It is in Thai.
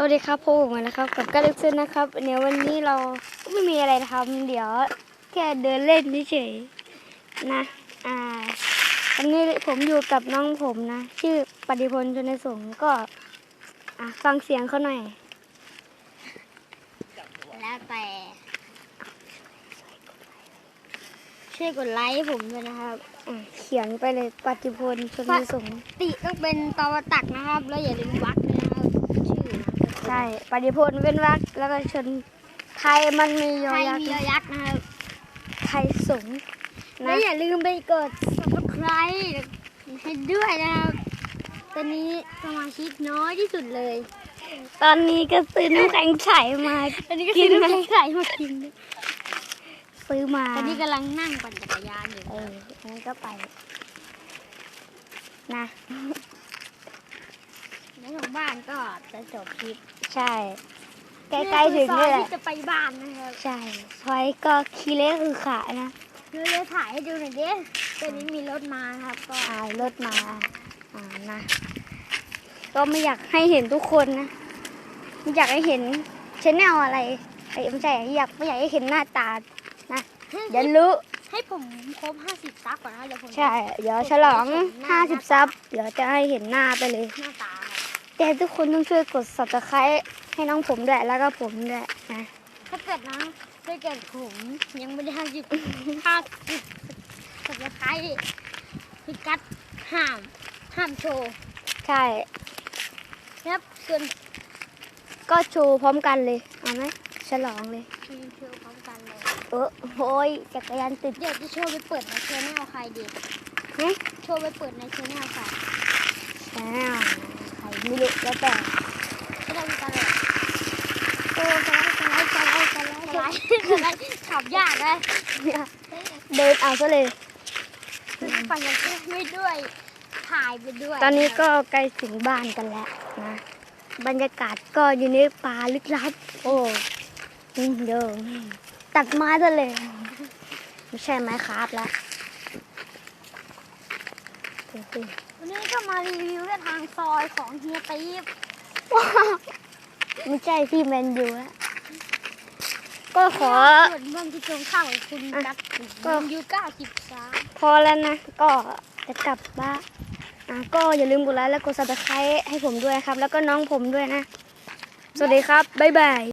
สวัสดีครับพบกันนะครับกับกาเล็กซ์นะครับเดี๋ยววันนี้เราก็ไม่มีอะไรทำเดี๋ยวแค่เดินเล่นเฉยๆนะอ่าวันนี้ผมอยู่กับน้องผมนะ ชื่อปฏิพลชนสงฆ์ก็อะฟังเสียงเขาหน่อย แล้วแต่ช่วยกดไลค์ให้ผมด้วยนะครับอะเขียนไปเลยปฏิพลชนสงฆ์ติต้องเป็นตอวตักนะครับ แล้วอย่าลืมวักด้วยนะครับชื่อนะ ใช่ปฏิพลเว้นวรรคแล้วก็ชนไทยมันมียอไทยยักมีษ์ยอยักษ์นะครับไทยสงฆ์แล้นะวอย่าลืมไปกด subscribe ให้ด้วยนะครับตอนนี้สมาชิกน้อยที่สุดเลยตอนนี้ก็ซื้อน้ำแข็งใสมาตอนนี้ก็กิซื้นอไหมน้ำแข็งใส่มากินซื้อมาตอนนี้กำลังนั่งปั่นจักรยานอยู่เอองั้นก็ไป นะ ในของบ้านก็จะจบคลิป ใช่ ใกล้ๆถึงซอนี่ยแหละ ที่จะไปบ้านนะครับใช่ซอยก็คีเล็กคือขานะ เดี๋ยวเลยถ่ายให้ดูหน่อยดิตอนนี้มีรถมาครับก็ อ่ารถมา อ่านะ ก็ไม่อยากให้เห็นทุกคนนะ ไม่อยากให้เห็นชแนลอะไรไอ้ไม่ใช่อยากไม่อยากให้เห็นหน้าตา นะเดี๋ยวรู้ ให้ผมครบห้าสิบซับก่อนนะเดี๋ยวผมใช่ เดี๋ยวฉลอง 50 ซับ เดี๋ยวจะให้เห็นหน้าไปเลย หน้าตาครับ แต่ทุกคนต้องช่วยกด subscribe ให้น้องผมด้วยแล้วก็ผมด้วยนะถ้าเกิดนะถ้าเกิดผมยังไม่ได้ห้าสิบห้าสิบสับสไครพี่กัดห้ามห้ามโชว์ใช่นะครับส่วนก็โชว์พร้อมกันเลยเอาไหมฉลองเลยมีโชว์พร้อมกันเลยเออโอ้ยจักรยานติดเดี๋ยวจะโชว์ไปเปิดในชแนลใครดีนะโชว์ไปเปิดในชแนลใครอ้าวใคร ไม่รู้แล้วแต่ไม่ได้มีการเลยโอ้สไลด์สไลด์สไลด์สไลด์ไลด์สไลด์ขับยากนะเดินเอาซะเลยปั่นจักรยานไม่ด้วยถ่ายไปด้วย ตอนนี้ก็ใกล้ถึงบ้านกันแล้วนะบรรยากาศก็อยู่ในป่าลึกลับ โอ้อืมเดินตัดไม้ซะเลยไม่ใช่ไม้คราฟแล้วโอ้โหวั นนี้ก็มารีวิวเรื่องทางซอยของเฮียตีฟว้าวไม่ใช่พี่แมนยูแล้วก็ขอ ส่วนเมืองที่ตรงข้ามกับคุณอะดักก็อายุเก้าสิบสามพอแล้วนะ ก็จะกลับบ้านอะก็อย่าลืมกดไลค์และกดซับสไครต์ให้ผมด้วยครับ แล้วก็น้องผมด้วยนะ สวัสดีครับ บ๊ายบาย